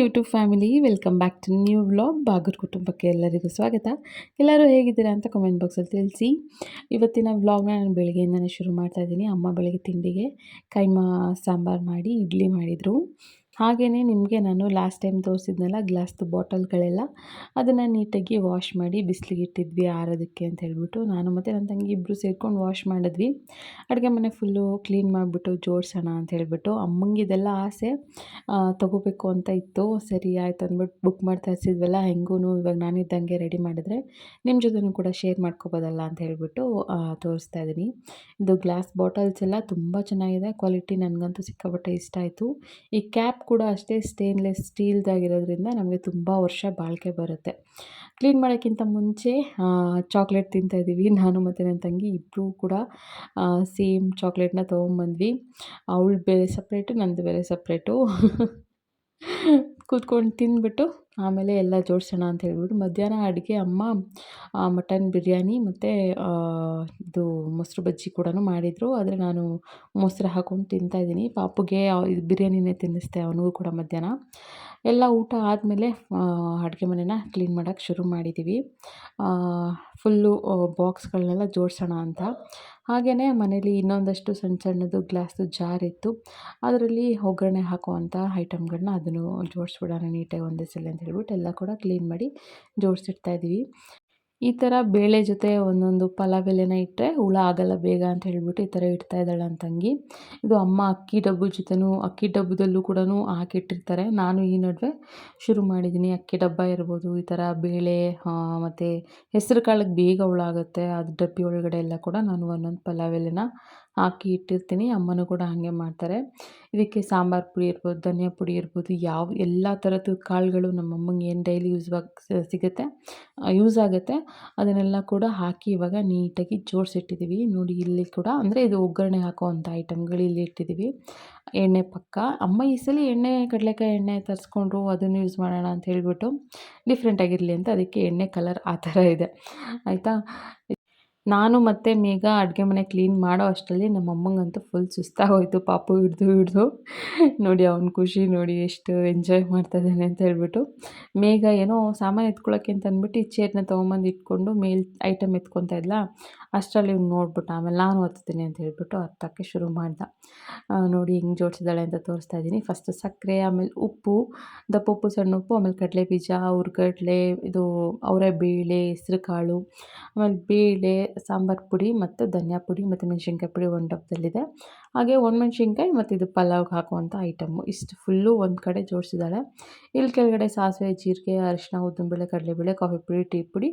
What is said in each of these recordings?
YouTube family welcome back to new vlog ಬಾಗರ್ ಕುಟುಂಬಕ್ಕೆ ಎಲ್ಲರಿಗೂ ಸ್ವಾಗತ. ಎಲ್ಲರೂ ಹೇಗಿದ್ದೀರಾ ಅಂತ ಕಮೆಂಟ್ ಬಾಕ್ಸಲ್ಲಿ ತಿಳಿಸಿ. ಇವತ್ತಿನ ವ್ಲಾಗ್ನ ನಾನು ಬೆಳಗ್ಗೆಯಿಂದನೇ ಶುರು ಮಾಡ್ತಾ ಇದ್ದೀನಿ. ಅಮ್ಮ ಬೆಳಗ್ಗೆ ತಿಂಡಿಗೆ ಕೈಮಾ ಸಾಂಬಾರು ಮಾಡಿ, ಇಡ್ಲಿ ಮಾಡಿದರು. ಹಾಗೆಯೇ ನಿಮಗೆ ನಾನು ಲಾಸ್ಟ್ ಟೈಮ್ ತೋರಿಸಿದ್ನಲ್ಲ ಗ್ಲಾಸ್ದು ಬಾಟಲ್ಗಳೆಲ್ಲ, ಅದನ್ನು ನೀಟಾಗಿ ವಾಶ್ ಮಾಡಿ ಬಿಸಿಲಿಗೆ ಇಟ್ಟಿದ್ವಿ ಆರೋದಕ್ಕೆ ಅಂತ ಹೇಳ್ಬಿಟ್ಟು ನಾನು ಮತ್ತು ನನ್ನ ತಂಗಿ ಇಬ್ಬರು ಸೇರ್ಕೊಂಡು ವಾಶ್ ಮಾಡಿದ್ವಿ. ಅಡುಗೆ ಮನೆ ಫುಲ್ಲು ಕ್ಲೀನ್ ಮಾಡಿಬಿಟ್ಟು ಜೋಡಿಸೋಣ ಅಂತ ಹೇಳ್ಬಿಟ್ಟು ಅಮ್ಮಂಗಿದೆಲ್ಲ ಆಸೆ ತೊಗೋಬೇಕು ಅಂತ ಇತ್ತು. ಸರಿ ಆಯ್ತು ಅಂದ್ಬಿಟ್ಟು ಬುಕ್ ಮಾಡಿ ತರಿಸಿದ್ವಲ್ಲ ಹೆಂಗೂ ಇವಾಗ ನಾನಿದ್ದಂಗೆ ರೆಡಿ ಮಾಡಿದ್ರೆ ನಿಮ್ಮ ಜೊತೆನೂ ಕೂಡ ಶೇರ್ ಮಾಡ್ಕೋಬೋದಲ್ಲ ಅಂತ ಹೇಳ್ಬಿಟ್ಟು ತೋರಿಸ್ತಾ ಇದ್ದೀನಿ. ಇದು ಗ್ಲಾಸ್ ಬಾಟಲ್ಸ್ ಎಲ್ಲ ತುಂಬ ಚೆನ್ನಾಗಿದೆ ಕ್ವಾಲಿಟಿ ನನಗಂತೂ ಸಿಕ್ಕಾಪಟ್ಟೆ ಇಷ್ಟ ಆಯಿತು. ಈ ಕ್ಯಾಪ್ ಕೂಡ ಅಷ್ಟೇ ಸ್ಟೇನ್ಲೆಸ್ ಸ್ಟೀಲ್ದಾಗಿರೋದ್ರಿಂದ ನಮಗೆ ತುಂಬ ವರ್ಷ ಬಾಳಿಕೆ ಬರುತ್ತೆ. ಕ್ಲೀನ್ ಮಾಡೋಕ್ಕಿಂತ ಮುಂಚೆ ಚಾಕ್ಲೇಟ್ ತಿಂತಾಯಿದ್ದೀವಿ ನಾನು ಮತ್ತು ನನ್ನ ತಂಗಿ ಇಬ್ಬರೂ ಕೂಡ ಸೇಮ್ ಚಾಕ್ಲೇಟ್ನ ತೊಗೊಂಬಂದ್ವಿ. ಅವಳು ಬೇರೆ ಸಪ್ರೇಟು, ನಂದು ಬೇರೆ ಸಪ್ರೇಟು. ಕೂತ್ಕೊಂಡು ತಿಂದ್ಬಿಟ್ಟು ಆಮೇಲೆ ಎಲ್ಲ ಜೋಡಿಸೋಣ ಅಂತ ಹೇಳ್ಬಿಟ್ಟು ಮಧ್ಯಾಹ್ನ ಅಡುಗೆ ಅಮ್ಮ ಮಟನ್ ಬಿರಿಯಾನಿ ಮತ್ತು ಇದು ಮೊಸರು ಬಜ್ಜಿ ಕೂಡ ಮಾಡಿದರು. ಆದರೆ ನಾನು ಮೊಸರು ಹಾಕ್ಕೊಂಡು ತಿಂತಾಯಿದ್ದೀನಿ ಪಾಪುಗೆ ಇದು ಬಿರಿಯಾನಿನೇ ತಿನ್ನಿಸ್ತೆ ಅವನಿಗೂ ಕೂಡ ಮಧ್ಯಾಹ್ನ. ಎಲ್ಲ ಊಟ ಆದಮೇಲೆ ಅಡುಗೆ ಮನೆನ ಕ್ಲೀನ್ ಮಾಡೋಕ್ಕೆ ಶುರು ಮಾಡಿದ್ದೀವಿ ಫುಲ್ಲು ಬಾಕ್ಸ್ಗಳನ್ನೆಲ್ಲ ಜೋಡಿಸೋಣ ಅಂತ. ಹಾಗೆಯೇ ಮನೇಲಿ ಇನ್ನೊಂದಷ್ಟು ಸಣ್ಣ ಸಣ್ಣದು ಗ್ಲಾಸ್ದು ಜಾರ್ ಇತ್ತು. ಅದರಲ್ಲಿ ಒಗ್ಗರಣೆ ಹಾಕುವಂಥ ಐಟಮ್ಗಳನ್ನ ಅದನ್ನು ಜೋಡಿಸ್ಬಿಡೋಣ ನೀಟಾಗಿ ಒಂದೇ ಸಲ ಅಂತ ಹೇಳ್ಬಿಟ್ಟು ಎಲ್ಲ ಕೂಡ ಕ್ಲೀನ್ ಮಾಡಿ ಜೋಡಿಸಿಡ್ತಾ ಇದ್ದೀವಿ ಈ ಥರ ಬೇಳೆ ಜೊತೆ ಒಂದೊಂದು ಪಲಾವ್ ಎಲೆನ ಇಟ್ಟರೆ ಹುಳ ಆಗಲ್ಲ ಬೇಗ ಅಂತ ಹೇಳ್ಬಿಟ್ಟು ಈ ಥರ ಇಡ್ತಾ ಇದ್ದಾಳೆ ನನ್ನ ತಂಗಿ. ಇದು ಅಮ್ಮ ಅಕ್ಕಿ ಡಬ್ಬು ಜೊತೆನೂ, ಅಕ್ಕಿ ಡಬ್ಬದಲ್ಲೂ ಕೂಡ ಹಾಕಿಟ್ಟಿರ್ತಾರೆ. ನಾನು ಈ ನಡುವೆ ಶುರು ಮಾಡಿದ್ದೀನಿ ಅಕ್ಕಿ ಡಬ್ಬ ಇರ್ಬೋದು, ಈ ಥರ ಬೇಳೆ ಮತ್ತು ಹೆಸರು ಕಾಳಿಗೆ ಬೇಗ ಹುಳ ಆಗುತ್ತೆ, ಅದು ಡಬ್ಬಿ ಒಳಗಡೆ ಎಲ್ಲ ಕೂಡ ನಾನು ಒಂದೊಂದು ಪಲಾವ್ ಎಲೆನ ಹಾಕಿ ಇಟ್ಟಿರ್ತೀನಿ, ಅಮ್ಮನೂ ಕೂಡ ಹಾಗೆ ಮಾಡ್ತಾರೆ. ಇದಕ್ಕೆ ಸಾಂಬಾರು ಪುಡಿ ಇರ್ಬೋದು, ಧನಿಯಾ ಪುಡಿ ಇರ್ಬೋದು, ಯಾವ ಎಲ್ಲ ಥರದ್ದು ಕಾಳುಗಳು ನಮ್ಮ ಅಮ್ಮಂಗೆ ಏನು ಡೈಲಿ ಯೂಸ್ ಸಿಗುತ್ತೆ ಯೂಸ್ ಆಗುತ್ತೆ, ಅದನ್ನೆಲ್ಲ ಕೂಡ ಹಾಕಿ ಇವಾಗ ನೀಟಾಗಿ ಜೋಡಿಸಿಟ್ಟಿದ್ದೀವಿ. ನೋಡಿ, ಇಲ್ಲಿ ಕೂಡ ಅಂದರೆ ಇದು ಒಗ್ಗರಣೆ ಹಾಕುವಂಥ ಐಟಮ್ಗಳು ಇಲ್ಲಿ ಇಟ್ಟಿದ್ದೀವಿ. ಎಣ್ಣೆ ಪಕ್ಕ, ಅಮ್ಮ ಈ ಸಲ ಎಣ್ಣೆ, ಕಡಲೆಕಾಯಿ ಎಣ್ಣೆ ತರಿಸ್ಕೊಂಡ್ರು, ಅದನ್ನು ಯೂಸ್ ಮಾಡೋಣ ಅಂತ ಹೇಳಿಬಿಟ್ಟು ಡಿಫ್ರೆಂಟಾಗಿರಲಿ ಅಂತ ಅದಕ್ಕೆ ಎಣ್ಣೆ ಕಲರ್ ಆ ಥರ ಇದೆ. ಆಯಿತಾ? ನಾನು ಮತ್ತು ಮೇಘ ಅಡುಗೆ ಮನೆ ಕ್ಲೀನ್ ಮಾಡೋ ಅಷ್ಟರಲ್ಲಿ ನಮ್ಮ ಅಮ್ಮಂಗಂತೂ ಫುಲ್ ಸುಸ್ತಾಗೋಯ್ತು. ಪಾಪು ಹಿಡ್ದು ಹಿಡ್ದು. ನೋಡಿ ಅವ್ನ ಖುಷಿ ನೋಡಿ ಎಷ್ಟು ಎಂಜಾಯ್ ಮಾಡ್ತಾಯಿದ್ದಾನೆ ಅಂತ ಹೇಳ್ಬಿಟ್ಟು. ಮೇಘ ಏನೋ ಸಾಮಾನು ಎತ್ಕೊಳ್ಳೋಕೆ ಅಂತ ಅಂದ್ಬಿಟ್ಟು ಈ ಚೇರ್ನ ತೊಗೊಂಬಂದು ಇಟ್ಕೊಂಡು ಮೇಲ್ ಐಟಮ್ ಎತ್ಕೊತಾ ಇದ್ಲ? ಅಷ್ಟರಲ್ಲಿ ಇವ್ನು ನೋಡ್ಬಿಟ್ಟು ಆಮೇಲೆ ನಾನು ಹತ್ತೀನಿ ಅಂತ ಹೇಳ್ಬಿಟ್ಟು ಹತ್ತಕ್ಕೆ ಶುರು ಮಾಡ್ದೆ. ನೋಡಿ ಹೆಂಗೆ ಜೋಡಿಸಿದಾಳೆ ಅಂತ ತೋರಿಸ್ತಾ ಇದ್ದೀನಿ. ಫಸ್ಟ್ ಸಕ್ಕರೆ, ಆಮೇಲೆ ಉಪ್ಪು, ದಪ್ಪ ಉಪ್ಪು, ಸಣ್ಣ ಉಪ್ಪು, ಆಮೇಲೆ ಕಡಲೆ ಬೀಜ ಹುರ್ಗಡ್ಲೆ ಇದು ಅವರೇ ಬೇಳೆ ಹೆಸ್ರು ಕಾಳು ಆಮೇಲೆ ಬೇಳೆ ಸಾಂಬಾರು ಪುಡಿ ಮತ್ತು ಧನಿಯಾ ಪುಡಿ ಮತ್ತು ಮೆಣಸಿನ್ಕಾಯಿ ಪುಡಿ ಒಂದು ಡಬ್ಬದಲ್ಲಿದೆ ಹಾಗೆ ಒಣಮೆಣ್ಸಿನ್ಕಾಯಿ ಮತ್ತು ಇದು ಪಲಾವ್ಗೆ ಹಾಕುವಂಥ ಐಟಮ್ಮು ಇಷ್ಟು ಫುಲ್ಲು ಒಂದು ಕಡೆ ಜೋಡಿಸಿದ್ದಾಳೆ ಇಲ್ಲಿ ಕೆಳಗಡೆ ಸಾಸಿವೆ, ಜೀರಿಗೆ ಅರಿಶಿನ ಉದ್ದಿನಬೇಳೆ ಕಡಲೆಬೇಳೆ, ಕಾಫಿ ಪುಡಿ, ಟೀ ಪುಡಿ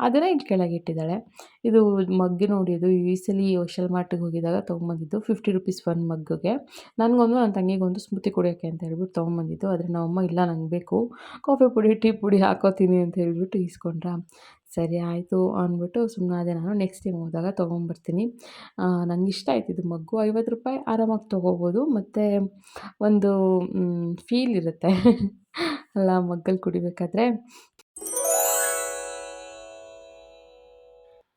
ಅದನ್ನು ಇಲ್ಲಿ ಕೆಳಗೆ ಇಟ್ಟಿದ್ದಾಳೆ ಇದು ಮಗ್ಗಿ ನೋಡಿ ಅದು ಈ ಸಲ ವಶಲ್ ಮಾರ್ಟಿಗೆ ಹೋಗಿದ್ದಾಗ ತೊಗೊಂಬಂದಿದ್ದು ಫಿಫ್ಟಿ ರುಪೀಸ್ ಒಂದು ಮಗ್ಗಿಗೆ. ನನಗೊಂದು, ನನ್ನ ತಂಗಿಗೊಂದು ಸ್ಮೃತಿ ಕುಡಿಯೋಕ್ಕೆ ಅಂತ ಹೇಳ್ಬಿಟ್ಟು ತೊಗೊಂಬಂದಿದ್ದು. ಆದರೆ ನಮ್ಮಮ್ಮ, ಇಲ್ಲ, ನಂಗೆ ಬೇಕು. ಕಾಫಿ ಪುಡಿ, ಟೀ ಪುಡಿ ಹಾಕೋತೀನಿ ಅಂತ ಹೇಳ್ಬಿಟ್ಟು ಈಸ್ಕೊಂಡ್ರ. ಸರಿ ಆಯಿತು ಅಂದ್ಬಿಟ್ಟು ಸುಮ್ಮನಾದೆ ನಾನು ನೆಕ್ಸ್ಟ್ ಟೈಮ್ ಹೋದಾಗ ತೊಗೊಂಬರ್ತೀನಿ ನನಗೆ ಇಷ್ಟ ಆಯ್ತು ಇದು ಮಗ್ಗು. ಐವತ್ತು ರೂಪಾಯಿ ಆರಾಮಾಗಿ ತೊಗೋಬೋದು. ಮತ್ತು ಒಂದು ಫೀಲ್ ಇರುತ್ತೆ. ಅಲ್ಲ ಮಗ್ಗಲ್ಲಿ ಕುಡಿಬೇಕಾದ್ರೆ.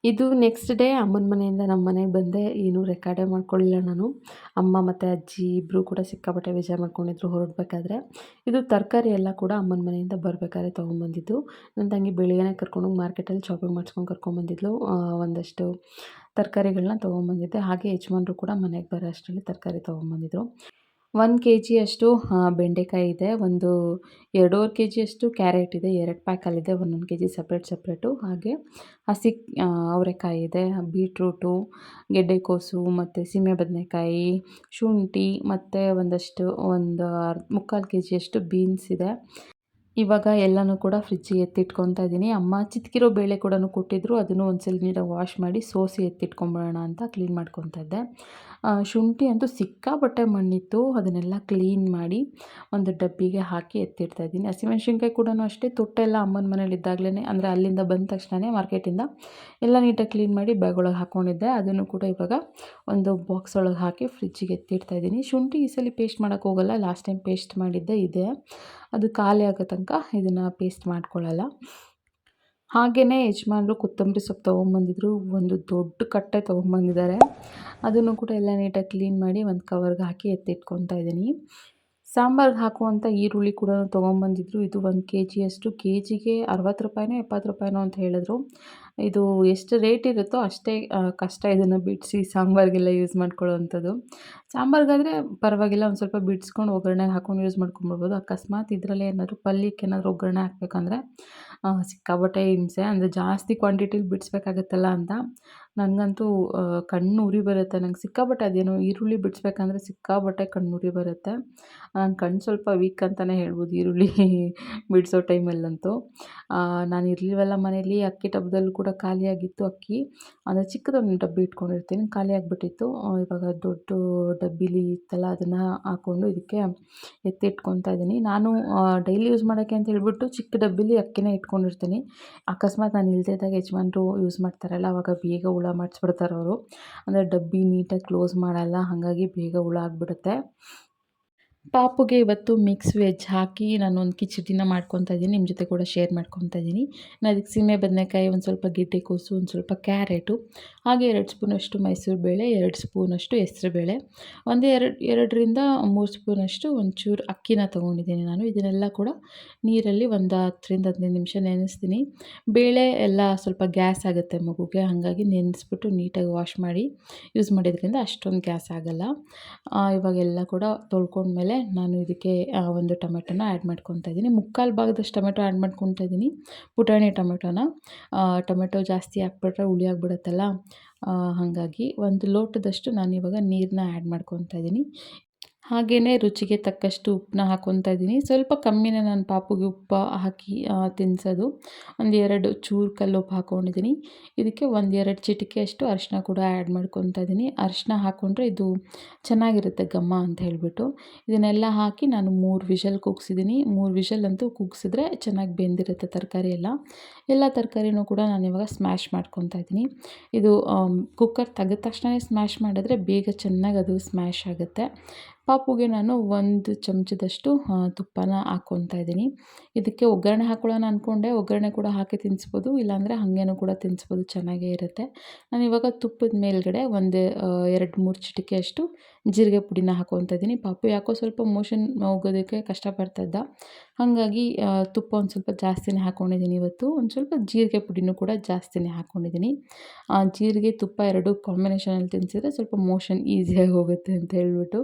ಇದು ನೆಕ್ಸ್ಟ್ ಡೇ ಅಮ್ಮನ ಮನೆಯಿಂದ ನಮ್ಮ ಮನೆಗೆ ಬಂದೆ. ಏನೂ ರೆಕಾರ್ಡೇ ಮಾಡ್ಕೊಳ್ಳಿಲ್ಲ ನಾನು. ಅಮ್ಮ ಮತ್ತು ಅಜ್ಜಿ ಇಬ್ಬರು ಕೂಡ ಸಿಕ್ಕಾಪಟ್ಟೆ ವಿಜಯ ಮಾಡ್ಕೊಂಡಿದ್ರು ಹೊರಡ್ಬೇಕಾದ್ರೆ. ಇದು ತರಕಾರಿ ಎಲ್ಲ ಕೂಡ ಅಮ್ಮನ ಮನೆಯಿಂದ ಬರಬೇಕಾದ್ರೆ ತೊಗೊಂಬಂದಿದ್ದು. ನನ್ನ ತಂಗಿ ಬೆಳಿಗ್ಗೆನೇ ಕರ್ಕೊಂಡೋಗಿ ಮಾರ್ಕೆಟಲ್ಲಿ ಶಾಪಿಂಗ್ ಮಾಡ್ಸ್ಕೊಂಡು ಕರ್ಕೊಂಬಂದಿದ್ಲು. ಒಂದಷ್ಟು ತರಕಾರಿಗಳನ್ನ ತೊಗೊಂಬಂದಿದ್ದೆ. ಹಾಗೆ ಯಜಮಾನ್ರು ಕೂಡ ಮನೆಗೆ ಬರೋ ಅಷ್ಟರಲ್ಲಿ ತರಕಾರಿ ತೊಗೊಂಬಂದಿದ್ರು. ಒಂದು ಕೆ ಜಿಯಷ್ಟು ಬೆಂಡೆಕಾಯಿ ಇದೆ, ಒಂದು ಎರಡೂವರೆ ಕೆ ಜಿಯಷ್ಟು ಕ್ಯಾರೆಟ್ ಇದೆ, ಎರಡು ಪ್ಯಾಕಲ್ಲಿದೆ ಒಂದೊಂದು ಕೆ ಜಿ ಸಪ್ರೇಟ್ ಸಪ್ರೇಟು ಹಾಗೆ ಹಸಿ ಅವರೆಕಾಯಿ ಇದೆ ಬೀಟ್ರೂಟು ಗೆಡ್ಡೆಕೋಸು, ಮತ್ತು ಸೀಮೆ ಬದನೆಕಾಯಿ, ಶುಂಠಿ, ಮತ್ತು ಒಂದಷ್ಟು, ಒಂದು ಅರ್ಧ ಮುಕ್ಕಾಲು ಕೆ ಜಿಯಷ್ಟು ಬೀನ್ಸ್ ಇದೆ. ಇವಾಗ ಎಲ್ಲನೂ ಕೂಡ ಫ್ರಿಜ್ಜಿಗೆ ಎತ್ತಿಟ್ಕೊತಾ ಇದ್ದೀನಿ ಅಮ್ಮ ಚಿತ್ಕಿರೋ ಬೇಳೆ ಕೂಡ ಕೊಟ್ಟಿದ್ರು, ಅದನ್ನು ಒಂದು ಸಲ ನೀರಾಗಿ ವಾಶ್ ಮಾಡಿ ಸೋಸಿ ಎತ್ತಿಟ್ಕೊಂಬಿಡೋಣ ಅಂತ ಕ್ಲೀನ್ ಮಾಡ್ಕೊತಾ ಇದ್ದೆ. ಶುಂಠಿ ಅಂತೂ ಸಿಕ್ಕಾಪಟ್ಟೆ ಮಣ್ಣಿತ್ತು. ಅದನ್ನೆಲ್ಲ ಕ್ಲೀನ್ ಮಾಡಿ ಒಂದು ಡಬ್ಬಿಗೆ ಹಾಕಿ ಎತ್ತಿಡ್ತಾ ಇದ್ದೀನಿ. ಹಸಿಮೆಣಸಿನ್ಕಾಯಿ ಕೂಡ ಅಷ್ಟೇ, ತೊಟ್ಟೆಲ್ಲ ಅಮ್ಮನ ಮನೇಲಿ ಇದ್ದಾಗಲೇ ಅಂದರೆ ಅಲ್ಲಿಂದ ಬಂದ ತಕ್ಷಣವೇ ಮಾರ್ಕೆಟಿಂದ ಎಲ್ಲ ನೀಟಾಗಿ ಕ್ಲೀನ್ ಮಾಡಿ ಬ್ಯಾಗ್ ಒಳಗೆ ಹಾಕ್ಕೊಂಡಿದ್ದೆ ಅದನ್ನು ಕೂಡ ಇವಾಗ ಒಂದು ಬಾಕ್ಸ್ ಒಳಗೆ ಹಾಕಿ ಫ್ರಿಜ್ಜಿಗೆ ಎತ್ತಿಡ್ತಾ ಇದ್ದೀನಿ. ಶುಂಠಿ ಈ ಸಲ ಪೇಸ್ಟ್ ಮಾಡೋಕ್ಕೆ ಹೋಗಲ್ಲ ಲಾಸ್ಟ್ ಟೈಮ್ ಪೇಸ್ಟ್ ಮಾಡಿದ್ದೆ ಇದೆ. ಅದು ಖಾಲಿ ಆಗೋ ತನಕ ಇದನ್ನು ಪೇಸ್ಟ್ ಮಾಡ್ಕೊಳ್ಳಲ್ಲ. ಹಾಗೆಯೇ ಯಜಮಾನ್ರು ಕೊತ್ತಂಬರಿ ಸೊಪ್ಪು ತೊಗೊಂಬಂದಿದ್ರು, ಒಂದು ದೊಡ್ಡ ಕಟ್ಟೆ ತೊಗೊಂಬಂದಿದ್ದಾರೆ. ಅದನ್ನು ಕೂಡ ಎಲ್ಲ ನೀಟಾಗಿ ಕ್ಲೀನ್ ಮಾಡಿ ಒಂದು ಕವರ್ಗೆ ಹಾಕಿ ಎತ್ತಿಟ್ಕೊತಾ ಇದ್ದೀನಿ. ಸಾಂಬಾರ್ಗೆ ಹಾಕುವಂಥ ಈರುಳ್ಳಿ ಕೂಡ ತೊಗೊಂಬಂದಿದ್ರು. ಇದು ಒಂದು ಕೆ ಜಿಯಷ್ಟು ಕೆ ಜಿಗೆ ಅರವತ್ತು ರೂಪಾಯಿನೋ ಎಪ್ಪತ್ತು ರೂಪಾಯಿನೋ ಅಂತ ಹೇಳಿದ್ರು. ಇದು ಎಷ್ಟು ರೇಟ್ ಇರುತ್ತೋ ಅಷ್ಟೇ ಕಷ್ಟ ಇದನ್ನು ಬಿಡಿಸಿ ಸಾಂಬಾರಿಗೆಲ್ಲ ಯೂಸ್ ಮಾಡ್ಕೊಳ್ಳೋವಂಥದ್ದು. ಸಾಂಬಾರಿಗಾದರೆ ಪರವಾಗಿಲ್ಲ, ಒಂದು ಸ್ವಲ್ಪ ಬಿಡಿಸ್ಕೊಂಡು ಒಗ್ಗರಣೆಗೆ ಹಾಕ್ಕೊಂಡು ಯೂಸ್ ಮಾಡ್ಕೊಂಬಿಡ್ಬೋದು ಅಕಸ್ಮಾತ್ ಇದರಲ್ಲೇ ಏನಾದರೂ ಪಲ್ಯಕ್ಕೆ ಏನಾದರೂ ಒಗ್ಗರಣೆ ಹಾಕ್ಬೇಕಂದ್ರೆ ಸಿಕ್ಕಾಪಟ್ಟೆ ಹಿಂಸೆ. ಅಂದರೆ ಜಾಸ್ತಿ ಕ್ವಾಂಟಿಟಿಲಿ ಬಿಡಿಸ್ಬೇಕಾಗತ್ತಲ್ಲ ಅಂತ. ನನಗಂತೂ ಕಣ್ಣು ಉರಿ ಬರುತ್ತೆ. ನಂಗೆ ಸಿಕ್ಕಾಪಟ್ಟೆ ಅದೇನೋ ಈರುಳ್ಳಿ ಬಿಡಿಸ್ಬೇಕಂದ್ರೆ ಸಿಕ್ಕಾಪಟ್ಟೆ ಕಣ್ಣು ಉರಿ ಬರುತ್ತೆ. ನನ್ನ ಕಣ್ಣು ಸ್ವಲ್ಪ ವೀಕ್ ಅಂತಲೇ ಹೇಳ್ಬೋದು ಈರುಳ್ಳಿ ಬಿಡಿಸೋ ಟೈಮಲ್ಲಂತೂ. ನಾನು ಇರಲಿಲ್ವಲ್ಲ ಮನೇಲಿ ಅಕ್ಕಿ ಡಬ್ಬದಲ್ಲೂ ಕೂಡ ಖಾಲಿಯಾಗಿತ್ತು ಅಕ್ಕಿ. ಅಂದರೆ ಚಿಕ್ಕದೊಂದು ಡಬ್ಬಿ ಇಟ್ಕೊಂಡಿರ್ತೀನಿ ಖಾಲಿಯಾಗಿಬಿಟ್ಟಿತ್ತು ಇವಾಗ ದೊಡ್ಡ ಡಬ್ಬಿಲಿ ಇತ್ತಲ್ಲ, ಅದನ್ನು ಹಾಕ್ಕೊಂಡು ಇದಕ್ಕೆ ಎತ್ತಿ ಇಟ್ಕೊತಾ ಇದ್ದೀನಿ ನಾನು ಡೈಲಿ ಯೂಸ್ ಮಾಡೋಕ್ಕೆ ಅಂತ ಹೇಳ್ಬಿಟ್ಟು ಚಿಕ್ಕ ಡಬ್ಬಿಲಿ ಅಕ್ಕಿನ ಇಟ್ಕೊಂಡಿರ್ತೀನಿ. ಅಕಸ್ಮಾತ್ ನಾನು ಇಲ್ಲದೇ ಇದ್ದಾಗ ಯಜಮಾನರು ಯೂಸ್ ಮಾಡ್ತಾರಲ್ಲ, ಅವಾಗ ಬೇಗ ಹುಳ ಮಾಡಿಸ್ಬಿಡ್ತಾರೆ ಅವರು. ಅಂದರೆ ಡಬ್ಬಿ ನೀಟಾಗಿ ಕ್ಲೋಸ್ ಮಾಡಲ್ಲ ಹಾಗಾಗಿ ಬೇಗ ಹುಳ ಆಗಿಬಿಡುತ್ತೆ. ಪಾಪುಗೆ ಇವತ್ತು ಮಿಕ್ಸ್ ವೆಜ್ ಹಾಕಿ ನಾನು ಒಂದು ಕಿಚಡಿನ ಮಾಡ್ಕೊತಾ ಇದ್ದೀನಿ. ನಿಮ್ಮ ಜೊತೆ ಕೂಡ ಶೇರ್ ಮಾಡ್ಕೊತಾ ಇದ್ದೀನಿ. ನಾನು ಅದಕ್ಕೆ ಸೀಮೆ ಬದನೆಕಾಯಿ ಒಂದು ಸ್ವಲ್ಪ ಗೆಡ್ಡೆಕೋಸು ಒಂದು ಸ್ವಲ್ಪ ಕ್ಯಾರೆಟು, ಹಾಗೆ ಎರಡು ಸ್ಪೂನಷ್ಟು ಮೈಸೂರು ಬೇಳೆ, ಎರಡು ಸ್ಪೂನಷ್ಟು ಹೆಸ್ರುಬೇಳೆ ಒಂದು ಎರಡು, ಎರಡರಿಂದ ಮೂರು ಸ್ಪೂನಷ್ಟು ಒಂಚೂರು ಅಕ್ಕಿನ ತೊಗೊಂಡಿದ್ದೀನಿ ನಾನು. ಇದನ್ನೆಲ್ಲ ಕೂಡ ನೀರಲ್ಲಿ ಒಂದು ಹತ್ತರಿಂದ ಹದಿನೈದು ನಿಮಿಷ ನೆನೆಸ್ತೀನಿ. ಬೇಳೆ ಎಲ್ಲ ಸ್ವಲ್ಪ ಗ್ಯಾಸ್ ಆಗುತ್ತೆ ಮಗುಗೆ, ಹಾಗಾಗಿ ನೆನೆಸ್ಬಿಟ್ಟು ನೀಟಾಗಿ ವಾಶ್ ಮಾಡಿ ಯೂಸ್ ಮಾಡಿದ್ರಿಂದ ಅಷ್ಟೊಂದು ಗ್ಯಾಸ್ ಆಗೋಲ್ಲ. ಇವಾಗೆಲ್ಲ ಕೂಡ ತೊಳ್ಕೊಂಡ್ಮೇಲೆ ನಾನು ಇದಕ್ಕೆ ಒಂದು ಟೊಮೆಟೊನ ಆ್ಯಡ್ ಮಾಡ್ಕೊತಾ ಇದ್ದೀನಿ. ಮುಕ್ಕಾಲು ಭಾಗದಷ್ಟು ಟೊಮೆಟೊ ಆ್ಯಡ್ ಮಾಡ್ಕೊತಾ ಇದ್ದೀನಿ. ಪುಟಾಣಿ ಟೊಮೆಟೊನ. ಟೊಮೆಟೊ ಜಾಸ್ತಿ ಹಾಕ್ಬಿಟ್ರೆ ಹುಳಿ ಆಗಿಬಿಡುತ್ತಲ್ಲ? ಹಾಗಾಗಿ ಒಂದು ಲೋಟದಷ್ಟು ನಾನು ಇವಾಗ ನೀರನ್ನ ಆ್ಯಡ್ ಮಾಡ್ಕೊತಾ ಇದ್ದೀನಿ. ಹಾಗೆಯೇ ರುಚಿಗೆ ತಕ್ಕಷ್ಟು ಉಪ್ಪನ್ನ ಹಾಕ್ಕೊತಾ ಇದ್ದೀನಿ. ಸ್ವಲ್ಪ ಕಮ್ಮಿನೇ ನಾನು ಪಾಪುಗೆ ಉಪ್ಪು ಹಾಕಿ ತಿನ್ನಿಸೋದು ಒಂದು ಎರಡು ಚೂರು ಕಲ್ಲು ಉಪ್ಪು ಹಾಕ್ಕೊಂಡಿದ್ದೀನಿ ಇದಕ್ಕೆ ಒಂದು ಎರಡು ಚಿಟಿಕೆ ಅಷ್ಟು ಅರಿಶಿನ ಕೂಡ ಆ್ಯಡ್ ಮಾಡ್ಕೊತಾ ಇದ್ದೀನಿ. ಅರಿಶಿನ ಹಾಕ್ಕೊಂಡ್ರೆ ಇದು ಚೆನ್ನಾಗಿರುತ್ತೆ ಘಮ ಅಂತ ಹೇಳಿಬಿಟ್ಟು. ಇದನ್ನೆಲ್ಲ ಹಾಕಿ ನಾನು ಮೂರು ವಿಷಲ್ ಕೂಗ್ಸಿದ್ದೀನಿ. ಮೂರು ವಿಷಲ್ ಅಂತೂ ಕೂಗ್ಸಿದ್ರೆ ಚೆನ್ನಾಗಿ ಬೆಂದಿರುತ್ತೆ ತರಕಾರಿ ಎಲ್ಲ. ಎಲ್ಲ ತರಕಾರಿನೂ ಕೂಡ ನಾನು ಇವಾಗ ಸ್ಮ್ಯಾಶ್ ಮಾಡ್ಕೊತಾ ಇದ್ದೀನಿ. ಇದು ಕುಕ್ಕರ್ ತೆಗೆದ ತಕ್ಷಣ ಸ್ಮ್ಯಾಶ್ ಮಾಡಿದ್ರೆ ಬೇಗ ಚೆನ್ನಾಗಿ ಅದು ಸ್ಮ್ಯಾಶ್ ಆಗುತ್ತೆ. ಪಾಪುಗೆ ನಾನು ಒಂದು ಚಮಚದಷ್ಟು ತುಪ್ಪನ ಹಾಕ್ಕೊತಾ ಇದ್ದೀನಿ. ಇದಕ್ಕೆ ಒಗ್ಗರಣೆ ಹಾಕ್ಕೊಳ್ಳೋಣ ಅಂದ್ಕೊಂಡೆ ಒಗ್ಗರಣೆ ಕೂಡ ಹಾಕಿ ತಿನ್ನಿಸ್ಬೋದು ಇಲ್ಲಾಂದರೆ ಹಾಗೇನೂ ಕೂಡ ತಿನ್ನಿಸ್ಬೋದು ಚೆನ್ನಾಗೇ ಇರುತ್ತೆ. ನಾನು ಇವಾಗ ತುಪ್ಪದ ಮೇಲ್ಗಡೆ ಒಂದು ಎರಡು, ಮೂರು ಚಿಟಿಕೆಯಷ್ಟು ಜೀರಿಗೆ ಪುಡಿನ ಹಾಕೊತಾ ಇದ್ದೀನಿ. ಪಾಪು ಯಾಕೋ ಸ್ವಲ್ಪ ಮೋಷನ್ ಹೋಗೋದಕ್ಕೆ ಕಷ್ಟಪಡ್ತಾ ಇದ್ದ ಹಾಗಾಗಿ ತುಪ್ಪ ಒಂದು ಸ್ವಲ್ಪ ಜಾಸ್ತಿನೇ ಹಾಕ್ಕೊಂಡಿದ್ದೀನಿ ಇವತ್ತು. ಒಂದು ಸ್ವಲ್ಪ ಜೀರಿಗೆ ಪುಡಿನೂ ಕೂಡ ಜಾಸ್ತಿನೇ ಹಾಕ್ಕೊಂಡಿದ್ದೀನಿ ಜೀರಿಗೆ, ತುಪ್ಪ ಎರಡು ಕಾಂಬಿನೇಷನಲ್ಲಿ ತಿನ್ನಿಸಿದ್ರೆ ಸ್ವಲ್ಪ ಮೋಷನ್ ಈಸಿಯಾಗಿ ಹೋಗುತ್ತೆ ಅಂತ ಹೇಳ್ಬಿಟ್ಟು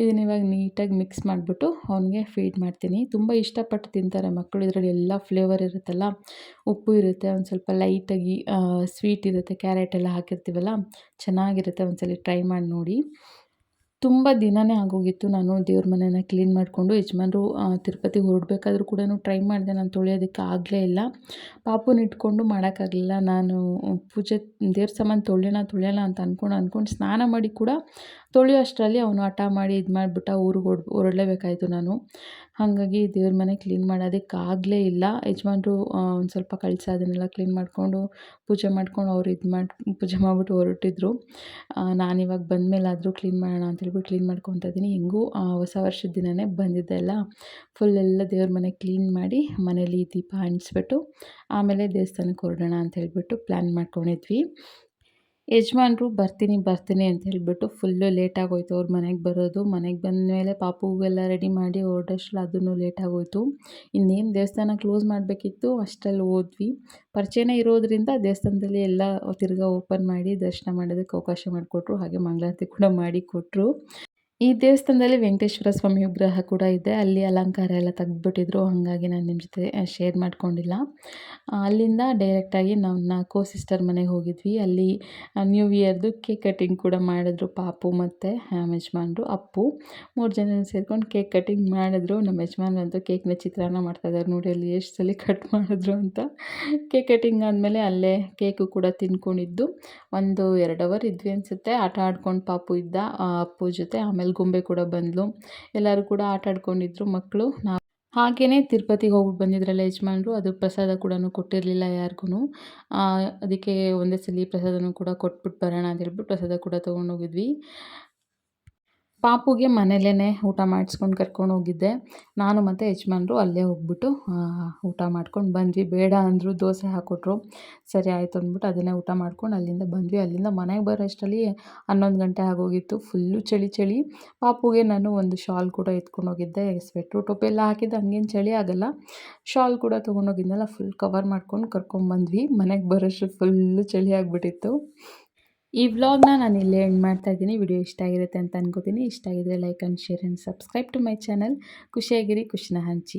ಇದನ್ನ ಇವಾಗ ನೀಟಾಗಿ ಮಿಕ್ಸ್ ಮಾಡಿಬಿಟ್ಟು ಅವನಿಗೆ ಫೀಡ್ ಮಾಡ್ತೀನಿ. ತುಂಬ ಇಷ್ಟಪಟ್ಟು ತಿಂತಾರೆ ಮಕ್ಕಳು ಇದರಲ್ಲಿ ಎಲ್ಲ ಫ್ಲೇವರ್ ಇರುತ್ತಲ್ಲ, ಉಪ್ಪು ಇರುತ್ತೆ, ಒಂದು ಸ್ವಲ್ಪ ಲೈಟಾಗಿ ಸ್ವೀಟ್ ಇರುತ್ತೆ ಕ್ಯಾರೆಟ್ ಎಲ್ಲ ಹಾಕಿರ್ತೀವಲ್ಲ, ಚೆನ್ನಾಗಿರುತ್ತೆ ಒಂದ್ಸಲ ಟ್ರೈ ಮಾಡಿ ನೋಡಿ. ತುಂಬ ದಿನನೇ ಆಗೋಗಿತ್ತು. ನಾನು ದೇವ್ರ ಮನೇನ ಕ್ಲೀನ್ ಮಾಡಿಕೊಂಡು ಯಜಮಾನ್ರು ತಿರುಪತಿಗೆ ಹೊರಡ್ಬೇಕಾದ್ರೂ ಕೂಡ ಟ್ರೈ ಮಾಡಿದೆ. ನಾನು ತೊಳೆಯೋದಕ್ಕೆ ಆಗಲೇ ಇಲ್ಲ. ಪಾಪುನ ಇಟ್ಕೊಂಡು ಮಾಡೋಕ್ಕಾಗಲಿಲ್ಲ. ನಾನು ಪೂಜೆ, ದೇವ್ರ ಸಾಮಾನು ತೊಳೆಯೋಣ ತೊಳೆಯೋಣ ಅಂತ ಅಂದ್ಕೊಂಡು ಅಂದ್ಕೊಂಡು ಸ್ನಾನ ಮಾಡಿ ಕೂಡ ತೊಳೆಯೋ ಅಷ್ಟರಲ್ಲಿ ಅವನು ಹಠ ಮಾಡಿ ಇದು ಮಾಡಿಬಿಟ್ಟ ಊರಿಗೆ ಹೊಡ್ ಹೊರಡಲೇಬೇಕಾಯ್ತು ನಾನು. ಹಾಗಾಗಿ ದೇವ್ರ ಮನೆ ಕ್ಲೀನ್ ಮಾಡೋದಕ್ಕಾಗಲೇ ಇಲ್ಲ. ಯಜಮಾನ್ರು ಒಂದು ಸ್ವಲ್ಪ ಕಳಸ ಅದನ್ನೆಲ್ಲ ಕ್ಲೀನ್ ಮಾಡಿಕೊಂಡು ಪೂಜೆ ಮಾಡ್ಕೊಂಡು ಅವ್ರು ಇದು ಮಾಡಿ, ಪೂಜೆ ಮಾಡಿಬಿಟ್ಟು ಹೊರಟಿದ್ರು. ನಾನಿವಾಗ ಬಂದಮೇಲಾದರೂ ಕ್ಲೀನ್ ಮಾಡೋಣ ಅಂತೇಳ್ಬಿಟ್ಟು ಕ್ಲೀನ್ ಮಾಡ್ಕೊತಾ ಇದ್ದೀನಿ ಹೆಂಗೂ ಹೊಸ ವರ್ಷದ ದಿನವೇ ಬಂದಿದ್ದೆ ಅಲ್ಲ. ಫುಲ್ ಎಲ್ಲ ದೇವ್ರ ಮನೆ ಕ್ಲೀನ್ ಮಾಡಿ ಮನೇಲಿ ದೀಪ ಅಂಟಿಸ್ಬಿಟ್ಟು ಆಮೇಲೆ ದೇವಸ್ಥಾನಕ್ಕೆ ಹೊರಡೋಣ ಅಂತ ಹೇಳ್ಬಿಟ್ಟು ಪ್ಲ್ಯಾನ್ ಮಾಡ್ಕೊಂಡಿದ್ವಿ. ಯಜಮಾನ್ರು, ಬರ್ತೀನಿ ಬರ್ತೀನಿ ಅಂತ ಹೇಳಿಬಿಟ್ಟು ಫುಲ್ಲು ಲೇಟಾಗೋಯ್ತು ಅವ್ರ ಮನೆಗೆ ಬರೋದು, ಮನೆಗೆ ಬಂದಮೇಲೆ ಪಾಪುಗೆಲ್ಲ ರೆಡಿ ಮಾಡಿ ಹೊರಡೋಷ್ಟ್ರಲ್ಲಿ ಅದೂ ಲೇಟಾಗೋಯಿತು ಇನ್ನೇನು ದೇವಸ್ಥಾನ ಕ್ಲೋಸ್ ಮಾಡಬೇಕಿತ್ತು ಅಷ್ಟರಲ್ಲಿ ಹೋದ್ವಿ. ಪರಿಚಯನೇ ಇರೋದರಿಂದ ದೇವಸ್ಥಾನದಲ್ಲಿ ಎಲ್ಲ ತಿರ್ಗಾ ಓಪನ್ ಮಾಡಿ ದರ್ಶನ ಮಾಡೋದಕ್ಕೆ ಅವಕಾಶ ಮಾಡಿಕೊಟ್ರು. ಹಾಗೆ ಮಂಗಳಾರತಿ ಕೂಡ ಮಾಡಿ ಕೊಟ್ಟರು ಈ ದೇವಸ್ಥಾನದಲ್ಲಿ ವೆಂಕಟೇಶ್ವರ ಸ್ವಾಮಿ ವಿಗ್ರಹ ಕೂಡ ಇದೆ. ಅಲ್ಲಿ ಅಲಂಕಾರ ಎಲ್ಲ ತೆಗೆದುಬಿಟ್ಟಿದ್ರು. ಹಾಗಾಗಿ ನಾನು ನಿಮ್ಮ ಜೊತೆ ಶೇರ್ ಮಾಡ್ಕೊಂಡಿಲ್ಲ. ಅಲ್ಲಿಂದ ಡೈರೆಕ್ಟಾಗಿ ನಾವು ಕೋ ಸಿಸ್ಟರ್ ಮನೆಗೆ ಹೋಗಿದ್ವಿ. ಅಲ್ಲಿ ನ್ಯೂ ಇಯರ್ದು ಕೇಕ್ ಕಟ್ಟಿಂಗ್ ಕೂಡ ಮಾಡಿದ್ರು ಪಾಪು ಮತ್ತು ಯಜಮಾನ್ರು, ಅಪ್ಪು. ಮೂರು ಜನ ಸೇರ್ಕೊಂಡು ಕೇಕ್ ಕಟ್ಟಿಂಗ್ ಮಾಡಿದ್ರು. ನಮ್ಮ ಯಜಮಾನ್ರಂತೂ ಕೇಕ್ನ ಚಿತ್ರಾನ್ನ ಮಾಡ್ತಾಯಿದ್ದಾರೆ ನೋಡಿ ಅಲ್ಲಿ ಎಷ್ಟು ಸಲ ಕಟ್ ಮಾಡಿದ್ರು ಅಂತ. ಕೇಕ್ ಕಟ್ಟಿಂಗ್ ಆದಮೇಲೆ ಅಲ್ಲೇ ಕೇಕು ಕೂಡ ತಿನ್ಕೊಂಡಿದ್ದು. ಒಂದು ಎರಡು ಅವರ್ ಇದ್ವಿ ಅನಿಸುತ್ತೆ. ಆಟ ಆಡ್ಕೊಂಡು ಪಾಪು ಇದ್ದ ಅಪ್ಪು ಜೊತೆ. ಆಮೇಲೆ ಗೊಂಬೆ ಕೂಡ ಬಂದಳು ಎಲ್ಲರೂ ಕೂಡ ಆಟ ಆಡ್ಕೊಂಡಿದ್ರು ಮಕ್ಕಳು. ನಾವು ಹಾಗೆಯೇ ತಿರುಪತಿಗೆ ಹೋಗ್ಬಿಟ್ಟು ಬಂದಿದ್ರಲ್ಲ ಯಜಮಾನ್ರು, ಅದು ಪ್ರಸಾದ ಕೂಡ ಕೊಟ್ಟಿರಲಿಲ್ಲ ಯಾರಿಗೂ ಅದಕ್ಕೆ ಒಂದೇ ಸಲ ಪ್ರಸಾದನೂ ಕೂಡ ಕೊಟ್ಬಿಟ್ಟು ಬರೋಣ ಅಂತ ಹೇಳ್ಬಿಟ್ಟು ಪ್ರಸಾದ ಕೂಡ ತೊಗೊಂಡೋಗಿದ್ವಿ. ಪಾಪುಗೆ ಮನೇಲೇ ಊಟ ಮಾಡಿಸ್ಕೊಂಡು ಕರ್ಕೊಂಡು ಹೋಗಿದ್ದೆ. ನಾನು ಮತ್ತು ಯಜಮಾನ್ರು ಅಲ್ಲೇ ಹೋಗ್ಬಿಟ್ಟು ಊಟ ಮಾಡ್ಕೊಂಡು ಬಂದ್ವಿ. ಬೇಡ ಅಂದರು ದೋಸೆ ಹಾಕ್ಕೊಟ್ರು ಸರಿ ಆಯಿತು ಅಂದ್ಬಿಟ್ಟು ಅದನ್ನೇ ಊಟ ಮಾಡ್ಕೊಂಡು ಅಲ್ಲಿಂದ ಬಂದ್ವಿ. ಅಲ್ಲಿಂದ ಮನೆಗೆ ಬರೋ ಅಷ್ಟರಲ್ಲಿ ಹನ್ನೊಂದು ಗಂಟೆ ಆಗೋಗಿತ್ತು. ಫುಲ್ಲು ಚಳಿ ಚಳಿ. ಪಾಪುಗೆ ನಾನು ಒಂದು ಶಾಲ್ ಕೂಡ ಎತ್ಕೊಂಡು ಹೋಗಿದ್ದೆ. ಸ್ವೆಟ್ರು ಟೋಪಿ ಎಲ್ಲ ಹಾಕಿದ್ದೆ ಹಂಗೇನು ಚಳಿ ಆಗಲ್ಲ. ಶಾಲ್ ಕೂಡ ತೊಗೊಂಡೋಗಿದ್ನಲ್ಲ ಫುಲ್ ಕವರ್ ಮಾಡ್ಕೊಂಡು ಕರ್ಕೊಂಬಂದ್ವಿ. ಮನೆಗೆ ಬರೋಷ್ಟು ಫುಲ್ಲು ಚಳಿ ಆಗಿಬಿಟ್ಟಿತ್ತು. ಈ ವ್ಲಾಗ್ನ ನಾನು ಇಲ್ಲೇ ಎಂಡ್ ಮಾಡ್ತಾ ಇದ್ದೀನಿ. ವಿಡಿಯೋ ಇಷ್ಟ ಆಗಿರುತ್ತೆ ಅಂತ ಅನ್ಕೋತೀನಿ. ಇಷ್ಟ ಆಗಿದ್ರೆ like and share and subscribe to my channel ಖುಷಿಯಾಗಿರಿ, ಖುಷಿನ ಹಂಚಿ.